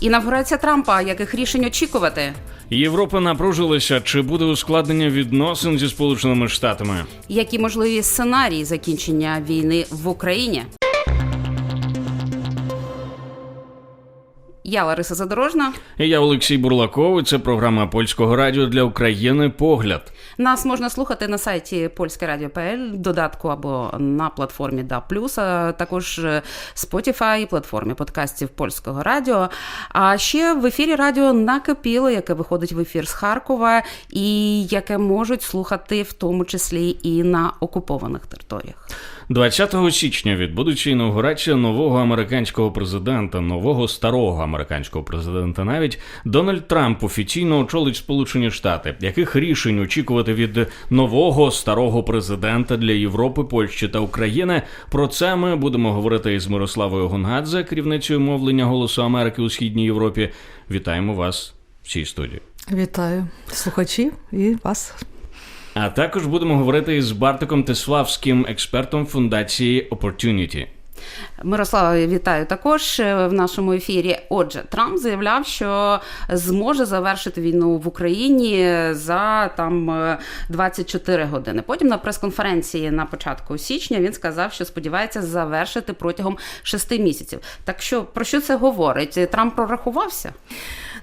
Інавгурація Трампа. Яких рішень очікувати? Європа напружилася. Чи буде ускладнення відносин зі Сполученими Штатами? Які можливі сценарії закінчення війни в Україні? Я Лариса Задорожна. І Я Олексій Бурлаков. і Це програма польського радіо для України. Погляд. Нас можна слухати на сайті Польське Радіо.пл, додатку або на платформі Да Плюс, а також е, Spotify, платформі подкастів Польського радіо. А ще в ефірі радіо накипіло, яке виходить в ефір з Харкова, і яке можуть слухати в тому числі і на окупованих територіях. 20 січня відбудеться інаугурація нового американського президента, нового старого американського президента. Навіть Дональд Трамп офіційно очолить Сполучені Штати. Яких рішень очікувати від нового старого президента для Європи, Польщі та України? Про це ми будемо говорити із Мирославою Гонгадзе, керівницею мовлення Голосу Америки у східній Європі. Вітаємо вас в цій студії. Вітаю слухачів і вас. А також будемо говорити із Бартиком Теславським, експертом фундації Opportunity. Мирослава, вітаю також е, в нашому ефірі. Отже, Трамп заявляв, що зможе завершити війну в Україні за там е, 24 години. Потім на прес-конференції на початку січня він сказав, що сподівається завершити протягом 6 місяців. Так що про що це говорить? Трамп прорахувався?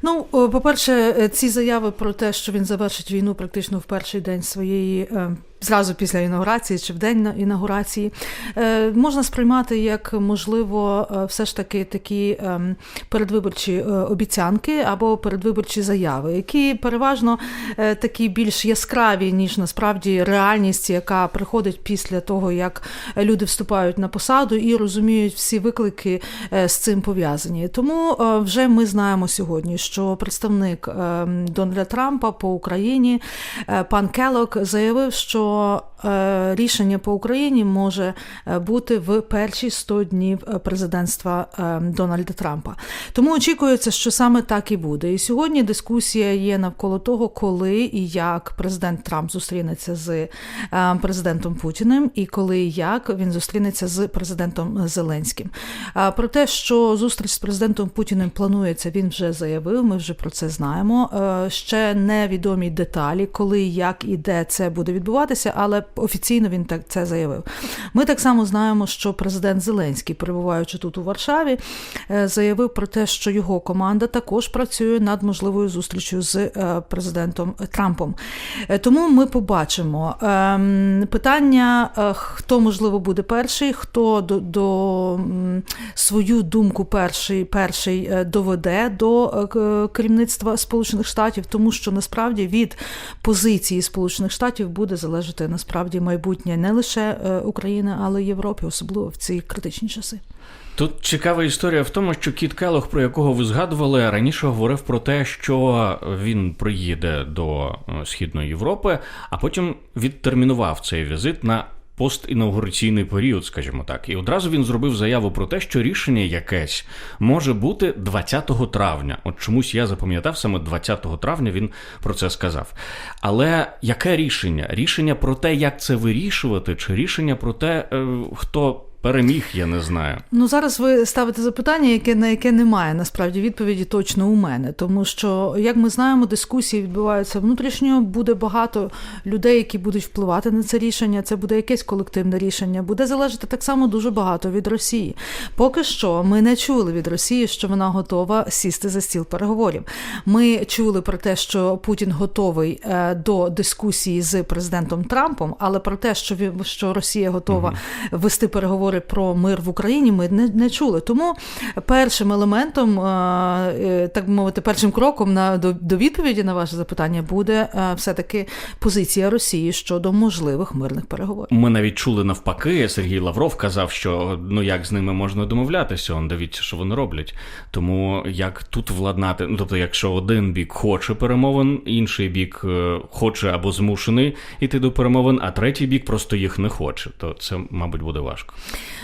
Ну, по-перше, е, ці заяви про те, що він завершить війну практично в перший день своєї. Зразу після інаугурації чи в день на- інаугурації е, можна сприймати як можливо е, все ж таки такі ем, передвиборчі е, обіцянки або передвиборчі заяви, які переважно такі більш яскраві, ніж насправді реальність, яка приходить після того, як люди вступають на посаду і розуміють всі виклики з цим пов'язані. Тому вже ми знаємо сьогодні, що представник е, Дональда Трампа по Україні пан Келок заявив, що så рішення по Україні може е, бути в перші 100 днів е, президентства е, Дональда Трампа. Тому очікується, що саме так і буде. І сьогодні дискусія є навколо того, коли і як президент Трамп зустрінеться з е, президентом Путіним, і коли і як він зустрінеться з президентом Зеленським. Про те, що зустріч з президентом Путіним планується, він вже заявив. Ми вже про це знаємо. Е, Ще невідомі деталі, коли, як і де це буде відбуватися, але офіційно він так це заявив. Ми так само знаємо, що президент Зеленський, перебуваючи тут у Варшаві, е, заявив про те, що його команда також працює над можливою зустрічю з е, президентом Трампом. Е, Тому ми побачимо Ем, питання, хто можливо буде перший, хто до, до свою думку перший, перший доведе до керівництва Сполучених Штатів, тому що насправді від позиції Сполучених Штатів буде залежати насправді майбутнє не лише е, України, але й Європі, особливо в ці критичні часи. Тут цікава історія в тому, що Кіт Келох, про якого ви згадували, раніше говорив про те, що він приїде до е, Східної Європи, а потім відтермінував цей візит на. Постінаугураційний період, скажімо так, і одразу він зробив заяву про те, що рішення якесь може бути 20 травня. От чомусь я запам'ятав саме 20 травня він про це сказав. Але яке рішення? Рішення про те, як це вирішувати, чи рішення про те, е, хто переміг, я не знаю. Ну зараз ви ставите запитання, яке на яке немає насправді відповіді точно у мене, тому що як ми знаємо, дискусії відбуваються внутрішньо. Буде багато людей, які будуть впливати на це рішення. Це буде якесь колективне рішення. Буде залежати так само дуже багато від Росії. Поки що ми не чули від Росії, що вона готова сісти за стіл переговорів. Ми чули про те, що Путін готовий е, до дискусії з президентом Трампом, але про те, що він що Росія готова вести переговори про мир в Україні, ми не, не чули. Тому першим елементом, е, е, так би мовити, першим кроком на до, до відповіді на ваше запитання буде е, все-таки позиція Росії щодо можливих мирних переговорів. Ми навіть чули навпаки. Сергій Лавров казав, що ну як з ними можна домовлятися, он дивіться, що вони роблять. Тому як тут владнати, ну тобто, якщо один бік хоче перемовин, інший бік хоче або змушений іти до перемовин, а третій бік просто їх не хоче, то це, мабуть, буде важко.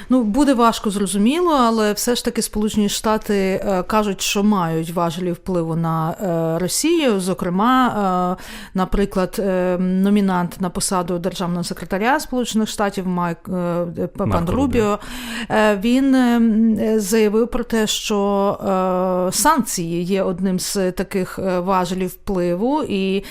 Ну, буде важко зрозуміло, але все ж таки Сполучені Штати е, кажуть, що мають важелі впливу на е, Росію. Зокрема, е, наприклад, номінант на посаду державного секретаря Сполучених Штатів Майк пан Марко Рубіо, він заявив про те, що санкції є одним з таких важелів впливу, і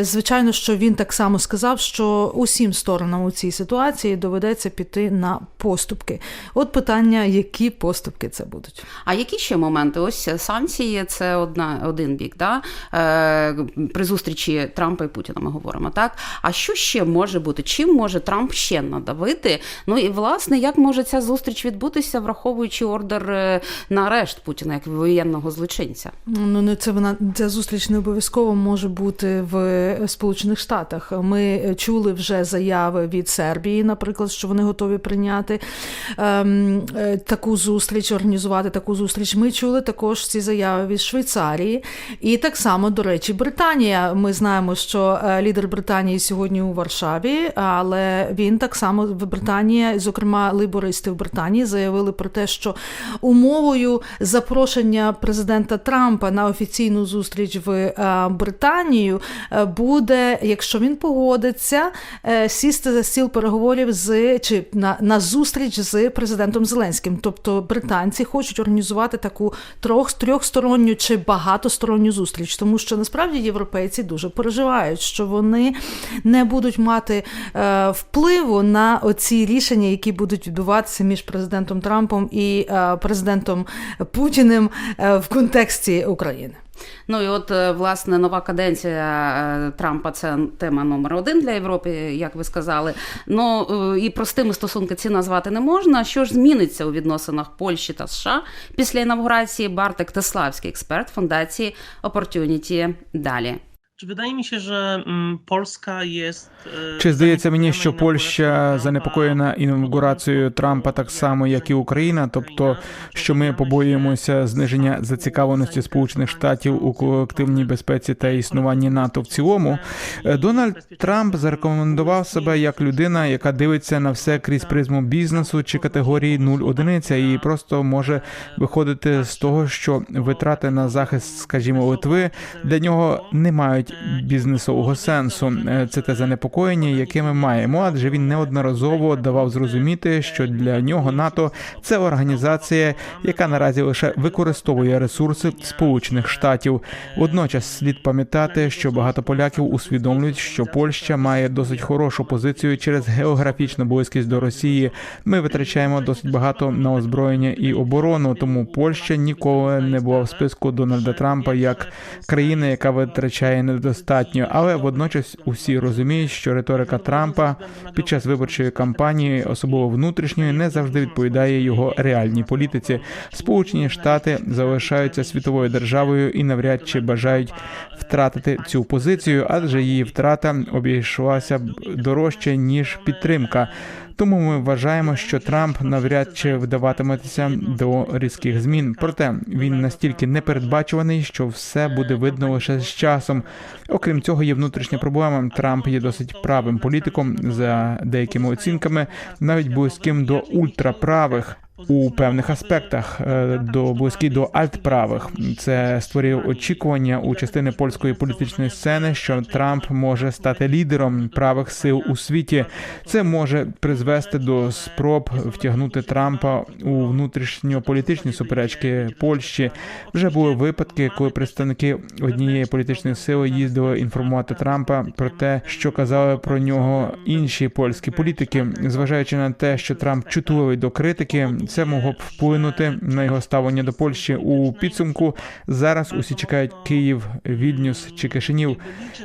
звичайно, що він так само сказав, що усім сторонам у цій ситуації доведеться піти на поступки. От питання, які поступки це будуть. А які ще моменти? Ось санкції це одна один бік, да? е, при зустрічі Трампа і Путіна ми говоримо, так? А що ще може бути? Чим може Трамп ще надавити? Ну і власне, як може ця зустріч відбутися, враховуючи ордер е, на арешт Путіна як воєнного злочинця? Ну, не це вона ця зустріч не обов'язково може бути в Сполучених Штатах. Ми чули вже заяви від Сербії, наприклад, що вони готові прийняти таку зустріч, організувати таку зустріч. Ми чули також ці заяви від Швейцарії, і так само, до речі, Британія. Ми знаємо, що е, лідер Британії сьогодні у Варшаві, але він так само в Британії, зокрема, либористи в Британії, заявили про те, що умовою запрошення президента Трампа на офіційну зустріч в е, Британію е, буде, якщо він погодиться, е, сісти за стіл переговорів з чи на, на зустріч з президентом Зеленським. Тобто британці хочуть організувати таку трьох трьохсторонню чи багатосторонню зустріч, тому що насправді європейці дуже переживають, що вони не будуть мати е, впливу на оці рішення, які будуть відбуватися між президентом Трампом і е, президентом Путіним е, в контексті України. Ну і от е, власне нова каденція е, Трампа це тема номер один для Європи, як ви сказали. Ну е, і простими стосунки ці назвати не можна. Що ж зміниться у відносинах Польщі та США після інавгурації Бартек Теславський, експерт фундації Opportunity. Далі. Czy wydaje mi się, że mm, Polska jest. Чи здається мені, що Польща занепокоєна інаугурацією Трампа так само, як і Україна, тобто що ми побоюємося зниження зацікавленості Сполучених Штатів у колективній безпеці та існуванні НАТО в цілому. Дональд Трамп зарекомендував себе як людина, яка дивиться на все крізь призму бізнесу чи категорії 0 одиниця, і просто може виходити з того, що витрати на захист, скажімо, Литви для нього не мають бізнесового сенсу. Е, Це те занепокоєння, яке ми маємо, адже він неодноразово давав зрозуміти, що для нього НАТО це організація, яка наразі лише використовує ресурси Сполучених Штатів. Водночас слід пам'ятати, що багато поляків усвідомлюють, що Польща має досить хорошу позицію через географічну близькість до Росії. Ми витрачаємо досить багато на озброєння і оборону, тому Польща ніколи не була в списку Дональда Трампа як країна, яка витрачає недостатньо. Але водночас усі розуміють, що риторика Трампа під час виборчої кампанії, особливо внутрішньої, не завжди відповідає його реальній політиці. Сполучені Штати залишаються світовою державою і навряд чи бажають втратити цю позицію, адже її втрата обійшлася дорожче ніж підтримка. Тому ми вважаємо, що Трамп навряд чи вдаватиметься до різких змін. Проте він настільки непередбачуваний, що все буде видно лише з часом. Окрім цього, є внутрішня проблема. Трамп є досить правим політиком за деякими оцінками, навіть близьким до ультраправих. У певних аспектах е, до близькі до альтправих це створює очікування у частини польської політичної сцени, що Трамп може стати лідером правих сил у світі. Це може призвести до спроб втягнути Трампа у внутрішньополітичні суперечки Польщі. Вже були випадки, коли представники однієї політичної сили їздили інформувати Трампа про те, що казали про нього інші польські політики, зважаючи на те, що Трамп чутливий до критики, це могло б вплинути на його ставлення до Польщі у підсумку. Зараз усі чекають Київ, Вільнюс чи Кишинів.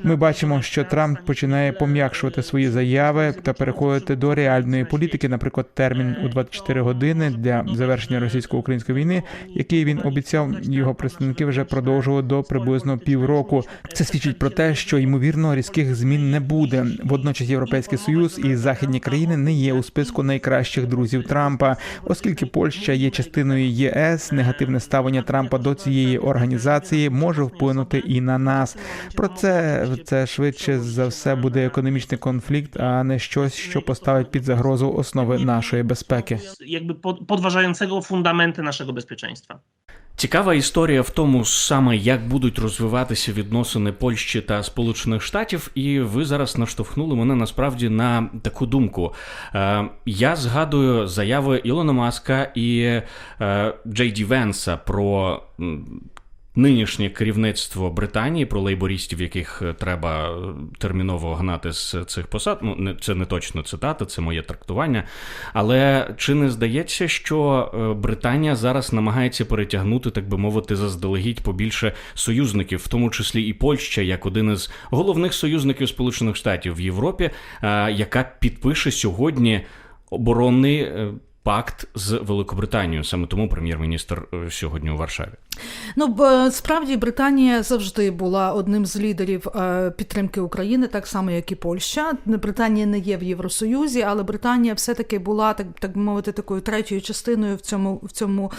Ми бачимо, що Трамп починає пом'якшувати свої заяви та переходити до реальної політики, наприклад, термін у 24 години для завершення російсько-української війни, який він обіцяв, його представники вже продовжували до приблизно півроку. Це свідчить про те, що ймовірно різких змін не буде. Водночас Європейський союз і західні країни не є у списку найкращих друзів Трампа, оскільки Оскільки Польща є частиною ЄС, негативне ставлення Трампа до цієї організації може вплинути і на нас. Про це це швидше за все буде економічний конфлікт, а не щось, що поставить під загрозу основи нашої безпеки. pod- podważającego fundamenty naszego bezpieczeństwa. Цікава історія в тому саме, як будуть розвиватися відносини Польщі та Сполучених Штатів, і ви зараз наштовхнули мене насправді на таку думку. Е, я згадую заяви Ілона Маска і е, Джей Ді Венса про. Нинішнє керівництво Британії про лейбористів, яких е, треба е, терміново гнати з цих посад. Ну це не точно цитата, це моє трактування. Але чи не здається, що Британія зараз намагається перетягнути, так би мовити, заздалегідь побільше союзників, в тому числі і Польща, як один із головних союзників Сполучених Штатів в Європі, яка підпише сьогодні оборонний пакт з Великобританією. Саме тому прем'єр-міністр е, сьогодні у Варшаві. Ну справді Британія завжди була одним з лідерів е, підтримки України, так само як і Польща. Британія не є в Євросоюзі, але Британія все-таки була так, так мовити, такою третьою частиною в цьому в цьому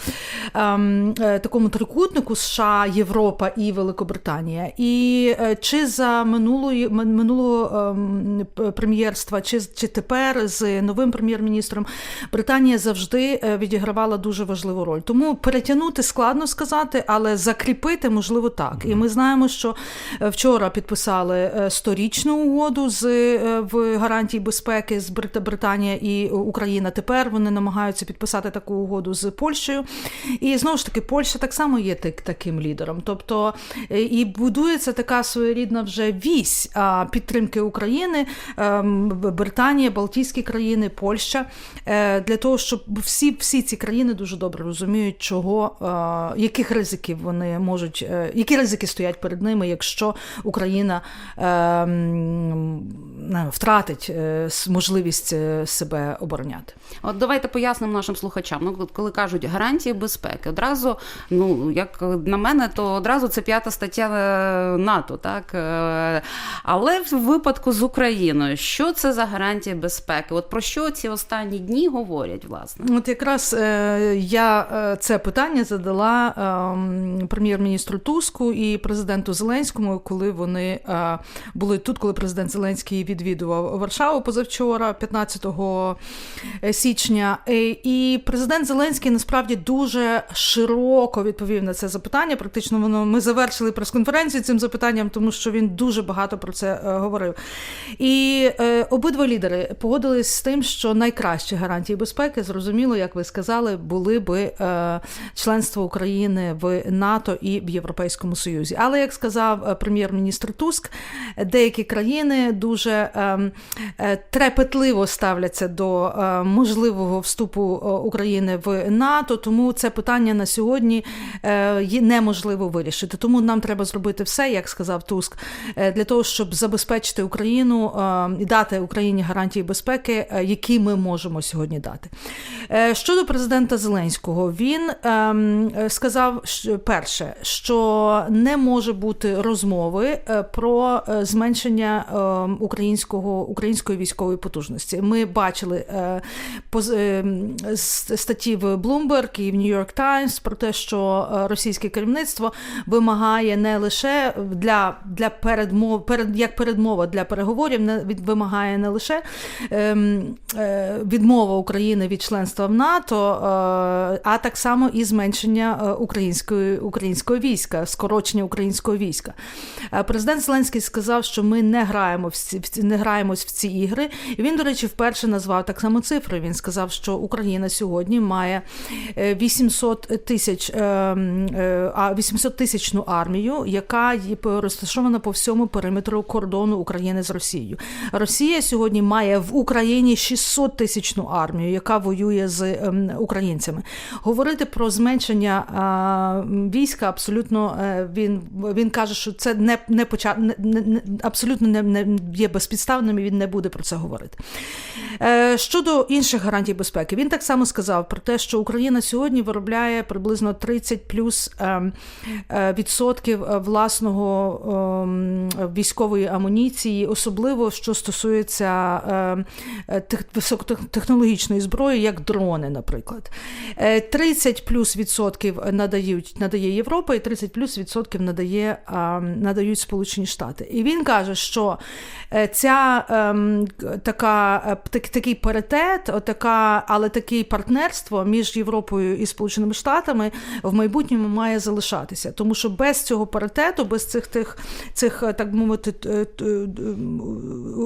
ем, е, такому трикутнику США, Європа і Великобританія. І е, чи за минулої минулого ем, прем'єрства, чи, чи тепер з новим прем'єр-міністром Британія завжди е, відігравала дуже важливу роль. Тому перетягнути складно сказати, але закріпити можливо так. І ми знаємо, що е, вчора підписали е, сторічну угоду з в гарантії безпеки з Брит- Британія і Україна. Тепер вони намагаються підписати таку угоду з Польщею. І знову ж таки, Польща так само є так- таким лідером. Тобто і будується така своєрідна вже вісь підтримки України, ем, Британія, Балтійські країни, Польща для того, щоб всі, всі ці країни дуже добре розуміють, чого е, яких ризиків вони можуть, е, які ризики стоять перед ними, якщо Україна е, втратить е, можливість е, себе обороняти. От давайте пояснимо нашим слухачам. Ну, коли кажуть гарантії безпеки, одразу, ну як на мене, то одразу це п'ята стаття е, НАТО, так але в випадку з Україною, що це за гарантії безпеки? От про що ці останні дні говорять, власне? От якраз е, я е, це питання задала е, прем'єр-міністру Туску і президенту Зеленському, коли вони е, були тут, коли президент Зеленський відвідував Варшаву позавчора, 15 січня. І президент Зеленський насправді дуже широко відповів на це запитання. Практично воно ми завершили прес-конференцію цим запитанням, тому що він дуже багато про це говорив. І обидва лідери погодились з тим, що найкращі гарантії безпеки, зрозуміло, як ви сказали, були би е, членство України в НАТО і в Європейському Союзі. Але як сказав е, прем'єр-міністр Туск, деякі країни дуже е, е, трепетливо ставляться до можливого вступу України в НАТО, тому це питання на сьогодні неможливо вирішити. Тому нам треба зробити все, як сказав Туск, для того, щоб забезпечити Україну і дати Україні гарантії безпеки, які ми можемо сьогодні дати. Е, Щодо президента Зеленського, він ем, е, сказав перше, що не може бути розмови е, про е, зменшення ем, українського української військової потужності. Ми бачили е, поз- е, статті в Bloomberg і в New York Times про те, що е, російське керівництво вимагає не лише для, для передмов, перед як передмова для переговорів, не вимагає не лише ем, е, відмова України від членства в НАТО, е, а так само і зменшення е, української українського війська, скорочення українського війська. Е, Президент Зеленський сказав, що ми не граємо в ці, не граємось в ці ігри. І він, до речі, вперше назвав так само цифри. Він сказав, що Україна сьогодні має е, 800 тисяч а 800 тисячну армію, яка розташована по всьому периметру кордону України з Росією. Росія сьогодні має в Україні 600 тисячну армію, яка воює з ем, українцями. Говорити про зменшення війська абсолютно е, він, він каже, що це не, не, поча, не, не, не- абсолютно не, не є безпідставним, і він не буде про це говорити. Е, Щодо інших гарантій безпеки, він так само сказав про те, що Україна сьогодні виробляє приблизно 30 плюс ем, е, відсотків власного ем, військової амуніції, особливо що стосується тех- високотехнологічної зброї, як дрони, наприклад. Е, 30 плюс відсотків надають, надає Європа, і 30 плюс відсотків надає, надають Сполучені Штати. І він каже, що е, ця ем, така, е, так, такий паритет, отака, але таке партнерство між Європою і Сполученими Штатами в майбутньому має залишатися. Тому що без цього паритету, без цих тих, цих е, так мовити,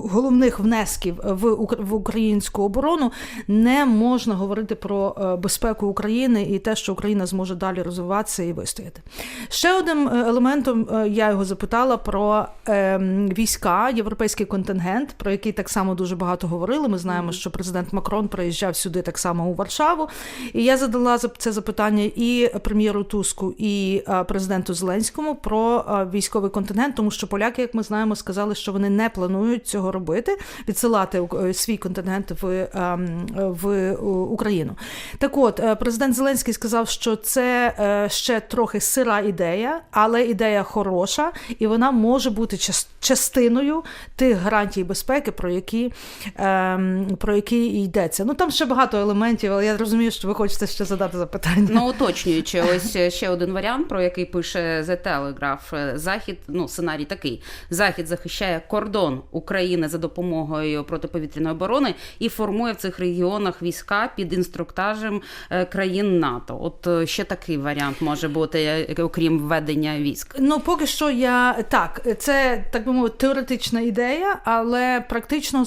головних внесків в, ук- в українську оборону не можна говорити про е, безпеку України і те, що Україна зможе далі розвиватися і вистояти. Ще одним е, елементом е, я його запитала про е, війська, європейський контингент, про який так само дуже багато говорили. Ми знаємо, що президент Макрон приїжджав сюди так само у Варшаву. І я задала це запитання і прем'єру Туску, і президенту Зеленському про військовий контингент, тому що поляки, як ми знаємо, сказали, що вони не планують цього робити, відсилати свій контингент в, ем, в Україну. Так от, е, президент Зеленський сказав, що це е, ще трохи сира ідея, але ідея хороша, і вона може бути частиною тих гарантій безпеки, про які, ем, про які йдеться. Ну там ще багато елементів, але я розумію, що ви хочете ще задати запитання. Ну, уточнюючи, ось ще один варіант, про який пише The Telegraph. Е, Захід, ну, сценарій такий: Захід захищає кордон України за допомогою протиповітряної оборони і формує в цих регіонах війська під інструктажем е, країн НАТО. От е, ще такий варіант може бути, е, окрім введення військ. Ну, поки що я так, це так би мовити, теоретична ідея, але практично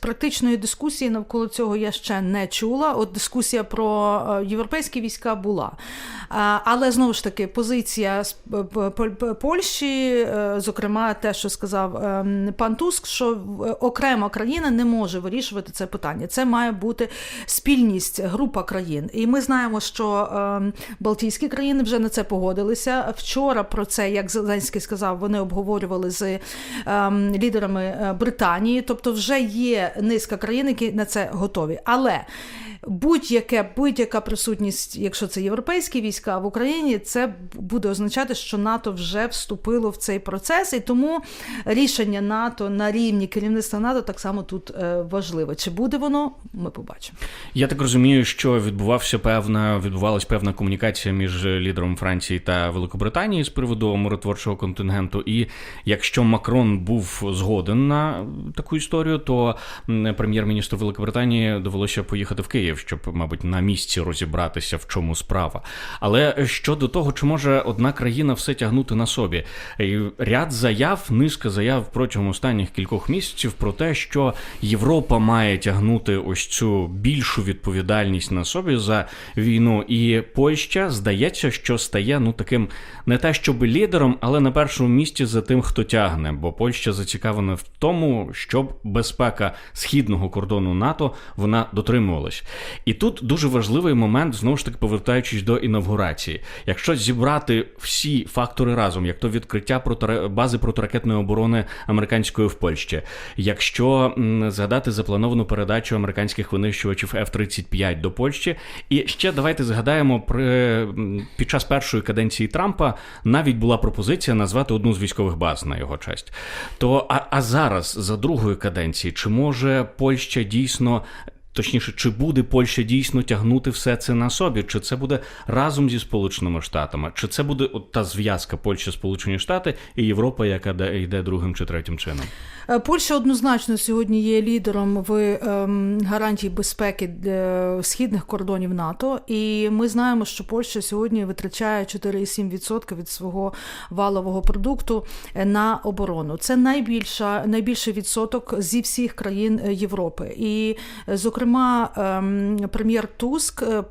практичної дискусії навколо цього я ще не чула. От дискусія про європейські війська була. Але знову ж таки, позиція Польщі, зокрема, те, що сказав ем, пан Туск, що окрема країна не може вирішувати це питання. Це має бути спільність, група країн. І ми знаємо, що ем, Балтійські країни вже на це погодилися. Вчора про це, як Зеленський сказав, вони обговорювали з ем, лідерами е, Британії. Тобто, вже є низка країн, які на це готові. Але будь-яке будь-яка присутність, якщо це європейські війська в Україні, це буде означати, що НАТО вже вступило в цей процес, і тому рішення НАТО на рівні керівництва НАТО так само тут е, важливе. Чи буде воно, ми побачимо. Я так розумію, що відбувався певна відбувалась певна комунікація між лідером Франції та Великобританії з приводу миротворчого контингенту. І якщо Макрон був згоден на таку історію, то прем'єр-міністру Великобританії довелося поїхати в Київ, щоб, мабуть, на місці розібратися, в чому справа. Але щодо того, чи може одна країна все тягнути на собі, ряд заяв, низка заяв протягом останніх кількох місяців про те, що Європа має тягнути ось цю більшу відповідальність на собі за війну. І Польща здається, що стає ну таким не те, щоб лідером, але на першому місці за тим, хто тягне. Бо Польща зацікавлена в тому, щоб безпека східного кордону НАТО вона дотримувалась. І тут дуже важливий момент, знову ж таки повертаючись до інавгурації. Якщо зібрати всі фактори разом, як то відкриття бази протиракетної оборони американської в Польщі, якщо згадати заплановану передачу американських винищувачів F-35 до Польщі, і ще давайте згадаємо при під час першої каденції Трампа навіть була пропозиція назвати одну з військових баз на його честь. То а, а зараз за другої каденції, чи може Польща дійсно Точніше, чи буде Польща дійсно тягнути все це на собі? Чи це буде разом зі Сполученими Штатами? Чи це буде от та зв'язка Польща, Сполучені Штати і Європа, яка де- йде другим чи третім чином? Е, Польща однозначно сьогодні є лідером в ем, гарантії безпеки е, східних кордонів НАТО, і ми знаємо, що Польща сьогодні витрачає 4,7% від свого валового продукту е, на оборону. Це найбільша найбільший відсоток зі всіх країн Європи. І, е, зокрема, ем, прем'єр Туск е,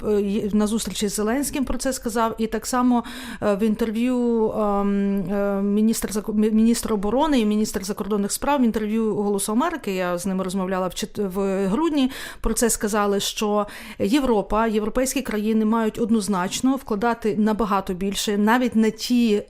на зустрічі з Зеленським про це сказав, і так само е, в інтерв'ю ем, е, міністр міністр оборони і міністр закордонних справ в інтерв'ю Голосу Америки. Я з ними розмовляла в грудні. Про це сказали, що Європа, європейські країни мають однозначно вкладати набагато більше, навіть не ті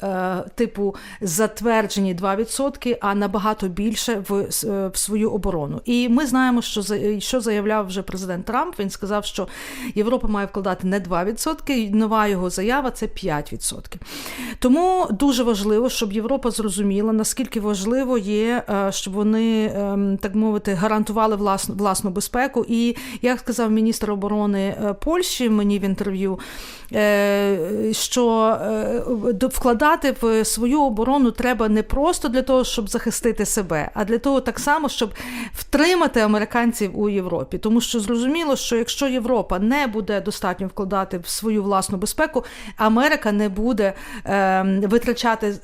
типу затверджені 2%, а набагато більше в, в свою оборону. І ми знаємо, що що заявляв вже президент Трамп. Він сказав, що Європа має вкладати не 2%, і нова його заява це 5%. Тому дуже важливо, щоб Європа зрозуміла, наскільки важливо є, е, щоб вони, ем, так мовити, гарантували власну, власну безпеку. І як сказав міністр оборони е, Польщі мені в інтерв'ю, е, що вкладати в свою оборону треба не просто для того, щоб захистити себе, а для того так само, щоб втримати американців у Європі. Тому що зрозуміло, що якщо Європа не буде достатньо вкладати в свою власну безпеку, Америка не буде е, витрачати е,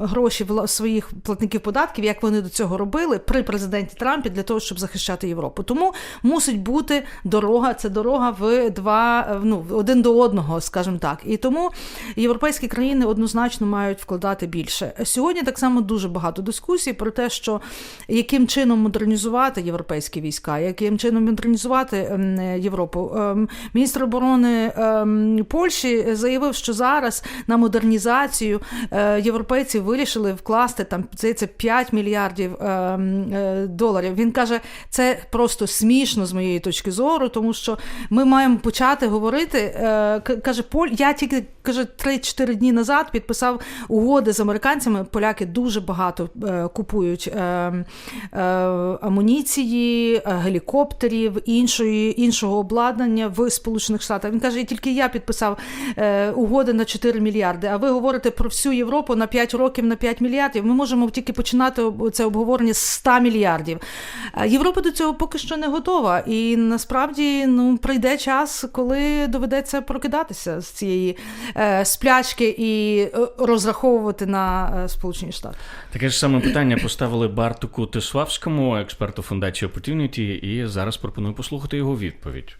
гроші вла- своїх платників податків, як вони до цього робили при президенті Трампі для того, щоб захищати Європу. Тому мусить бути дорога. Це дорога в два е, ну один до одного, скажімо так. І тому європейські країни однозначно мають вкладати більше. Сьогодні так само дуже багато дискусій про те, що яким чином модернізувати європейські війська, яким чином модернізувати ем, Європу. Ем, Міністр оборони ем, Польщі заявив, що зараз на модернізацію е, європейці вирішили вкласти там здається, 5 мільярдів е, доларів. Він каже, це просто смішно з моєї точки зору, тому що ми маємо почати говорити. е, Каже, Поль, я тільки каже 3-4 дні назад підписав угоди з американцями. Поляки дуже багато купують амуніції, гелікоптерів, іншої, іншого обладнання в Сполучених Штатах. Він каже, тільки я підписав е, угоди на 4 мільярди. А ви говорите про всю Європу на 5 років на 5 мільярдів. Ми можемо тільки починати це обговорення з 100 мільярдів. Європа до цього поки що не готова. І насправді ну, прийде час, коли доведеться прокидатися з цієї е, сплячки і е, розраховувати на е, Сполучені Штати. Таке ж саме питання поставили Бартуку Тисвавському, експерту фундації Opportunity, і зараз пропоную послухати його відповідь.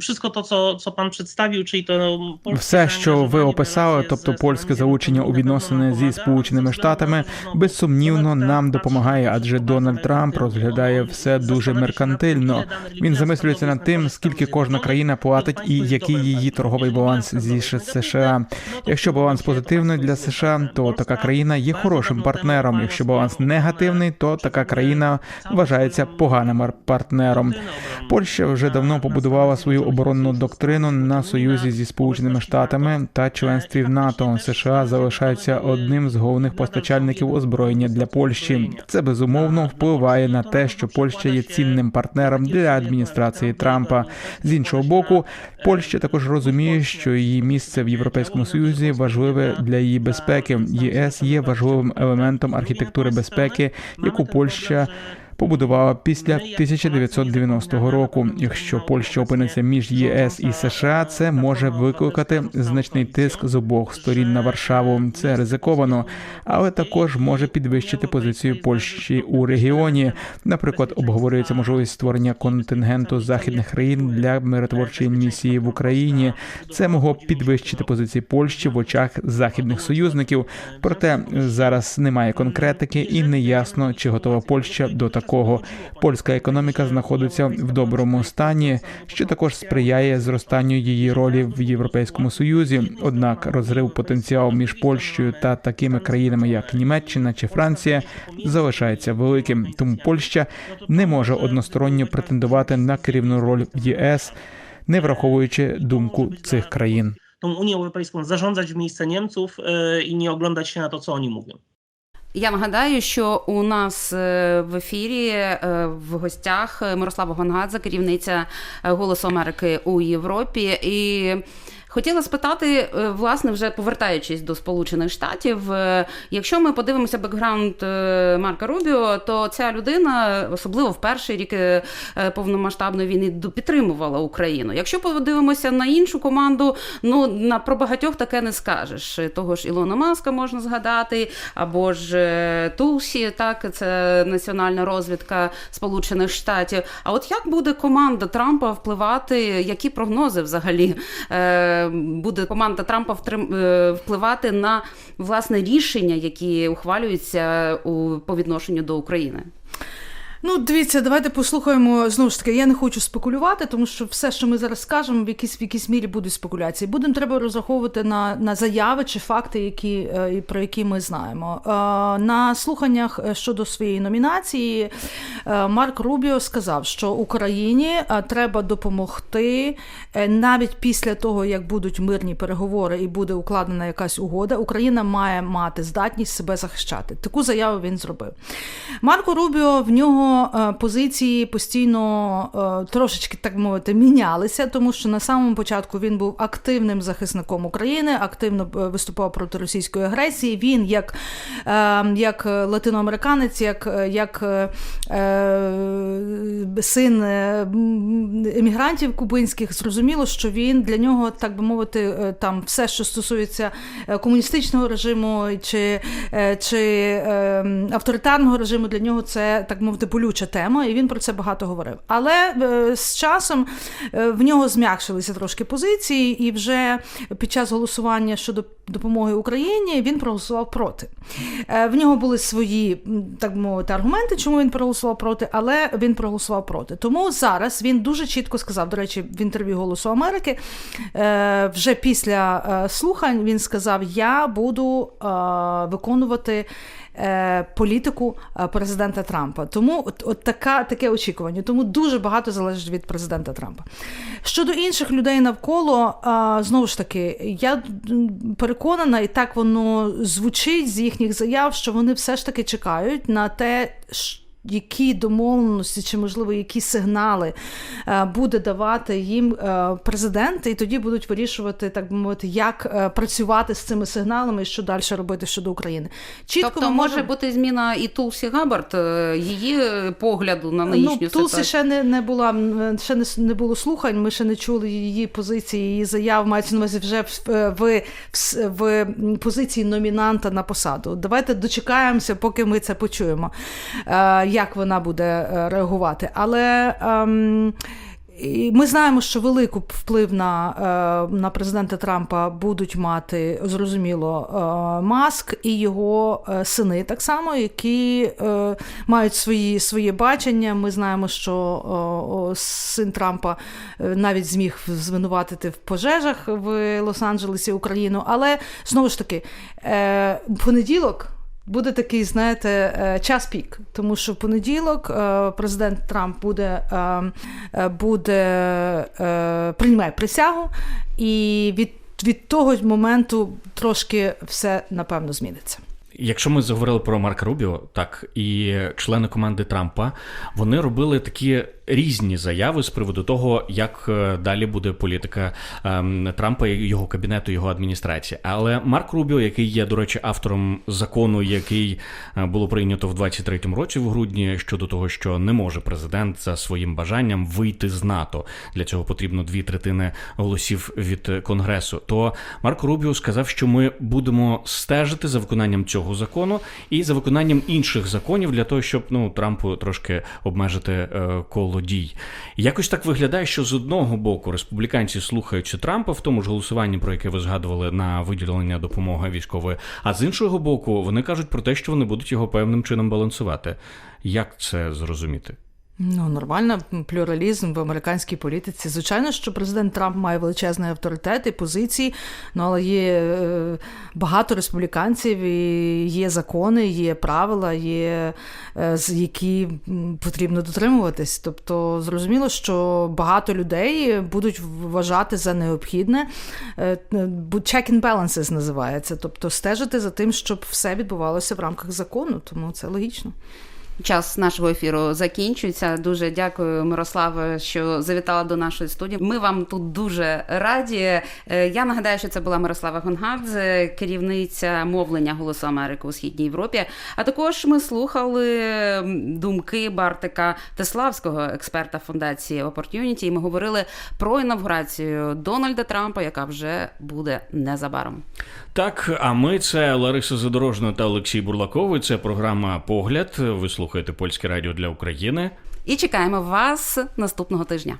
Wszystko to, co, co pan przedstawił, czyli to Все, що ви описали, тобто польське залучення у відносини зі Сполученими Штатами, безсумнівно нам допомагає, адже Дональд Трамп розглядає все дуже меркантильно. Він замислюється над тим, скільки кожна країна платить і який її торговий баланс зі США. Якщо баланс позитивний для США, то така країна є хорошим партнером. Якщо баланс негативний, то така країна вважається поганим партнером. Польща вже давно побудувала свою оборонну доктрину на союзі зі Сполученими Штатами та членстві в НАТО. США залишаються одним з головних постачальників озброєння для Польщі. Це безумовно впливає на те, що Польща є цінним партнером для адміністрації Трампа. З іншого боку, Польща також розуміє, що її місце в Європейському Союзі важливе для її безпеки. ЄС є важливим елементом архітектури безпеки, яку Польща побудувала після 1990 року. Якщо Польща опиниться між ЄС і США, це може викликати значний тиск з обох сторін на Варшаву. Це ризиковано, але також може підвищити позицію Польщі у регіоні. Наприклад, обговорюється можливість створення контингенту західних країн для миротворчої місії в Україні. Це могло б підвищити позиції Польщі в очах західних союзників. Проте зараз немає конкретики і не ясно, чи готова Польща до такого. Польська економіка знаходиться в доброму стані, що також сприяє зростанню її ролі в Європейському Союзі. Однак розрив потенціалу між Польщею та такими країнами, як Німеччина чи Франція, залишається великим. Тому Польща не може односторонньо претендувати на керівну роль в ЄС, не wrachowuючи думку цих країн. Unią Europejską zarządzać w miejsce Niemców e, i nie oglądać się na to, co oni mówią. Я нагадаю, що у нас е, в ефірі е, в гостях Мирослава Гонгадзе, керівниця е, Голосу Америки у Європі. І хотіла спитати, е, власне, вже повертаючись до Сполучених Штатів, е, якщо ми подивимося бекграунд е, Марка Рубіо, то ця людина, особливо в перший рік повномасштабної війни, підтримувала Україну. Якщо подивимося на іншу команду, ну на про багатьох таке не скажеш. Того ж Ілона Маска можна згадати, або ж Тулсі, так це національна розвідка Сполучених Штатів. А от як буде команда Трампа впливати? Які прогнози взагалі буде команда Трампа е, впливати на власне рішення, які ухвалюються у по відношенню до України? Ну, дивіться, давайте послухаємо знову ж таки. Я не хочу спекулювати, тому що все, що ми зараз скажемо, в якійсь в якійсь мірі будуть спекуляції. Будемо треба розраховувати на, на заяви чи факти, які е, про які ми знаємо. Е, На слуханнях е, щодо своєї номінації Марк Рубіо сказав, що Україні треба допомогти навіть після того, як будуть мирні переговори і буде укладена якась угода. Україна має мати здатність себе захищати. Таку заяву він зробив. Марко Рубіо в нього е, позиції постійно е, трошечки так мовити мінялися, тому що на самому початку він був активним захисником України, активно е, виступав проти російської агресії. Він як, як латиноамериканець, як, як син емігрантів кубинських, зрозуміло, що він для нього, так би мовити, там все, що стосується комуністичного режиму чи, чи е, авторитарного режиму, для нього це так мовити болюча тема, і він про це багато говорив. Але е, з часом е, в нього зм'якшилися трошки позиції, і вже під час голосування щодо допомоги Україні він проголосував проти. Е, В нього були свої, так мовити, аргументи, чому він проголосував проти, але він проголосував проти. Тому зараз він дуже чітко сказав, до речі, в інтерв'ю Голосу Америки, вже після слухань він сказав: Я буду виконувати. Е, Політику е, президента Трампа. Тому от, от така, таке очікування. Тому дуже багато залежить від президента Трампа. Щодо інших людей навколо, знову ж таки, я переконана, і так воно звучить з їхніх заяв, що вони все ж таки чекають на те, щ- які домовленості чи, можливо, які сигнали е, буде давати їм е, президент, і тоді будуть вирішувати, так би мовити, як е, працювати з цими сигналами і що далі робити щодо України. Чітко тобто може можемо- бути зміна і Тулсі Габард, її погляду на нинішню ну, ситуацію. Тулсі ще не, не була ще не, не було слухань. Ми ще не чули її позиції, її заяв. Мається на увазі вже в, в, в, в позиції номінанта на посаду. Давайте дочекаємося, поки ми це почуємо, як вона буде е, реагувати. Але. ем, ми знаємо, що велику вплив на, е, на президента Трампа будуть мати зрозуміло е, Маск і його сини, так само, які мають свої своє бачення. Ми знаємо, що син Трампа навіть зміг звинуватити в пожежах в Лос-Анджелесі Україну. Але знову ж таки, е, понеділок. Буде такий, знаєте, е, час пік, тому що в понеділок е, президент Трамп буде, е, буде приймає присягу, і від, від того моменту трошки все напевно зміниться. Якщо ми заговорили про Марка Рубіо, так і члени команди Трампа, вони робили такі різні заяви з приводу того, як е, далі буде політика ем, Трампа його кабінету, його адміністрації. Але Марк Рубіо, який є, до речі, автором закону, який е, було прийнято в 23-му році в грудні, щодо того, що не може президент за своїм бажанням вийти з НАТО. Для цього потрібно дві третини голосів від конгресу. То Марк Рубіо сказав, що ми будемо стежити за виконанням цього закону і за виконанням інших законів для того, щоб ну Трампу трошки обмежити е, коло дій. Якось так виглядає, що з одного боку республіканці слухаються Трампа в тому ж голосуванні, про яке ви згадували на виділення допомоги військової, а з іншого боку, вони кажуть про те, що вони будуть його певним чином балансувати. Як це зрозуміти? Ну, нормально, плюралізм в американській політиці. Звичайно, що президент Трамп має величезний авторитет і позиції, ну але є е, багато республіканців, і є закони, є правила, є е, які потрібно дотримуватись. Тобто, зрозуміло, що багато людей будуть вважати за необхідне е, check and balances називається, тобто стежити за тим, щоб все відбувалося в рамках закону. Тому це логічно. Час нашого ефіру закінчується. Дуже дякую, Мирославе, що завітала до нашої студії. Ми вам тут дуже раді. Е, Я нагадаю, що це була Мирослава Гонгадзе, керівниця мовлення Голосу Америки у східній Європі. А також ми слухали думки Бартика Теславського, експерта фундації Opportunity. І ми говорили про інавгурацію Дональда Трампа, яка вже буде незабаром. Так, а ми це Лариса Задорожна та Олексій Бурлаковий. Це програма Погляд. Ви слухаєте польське радіо для України. І чекаємо вас наступного тижня.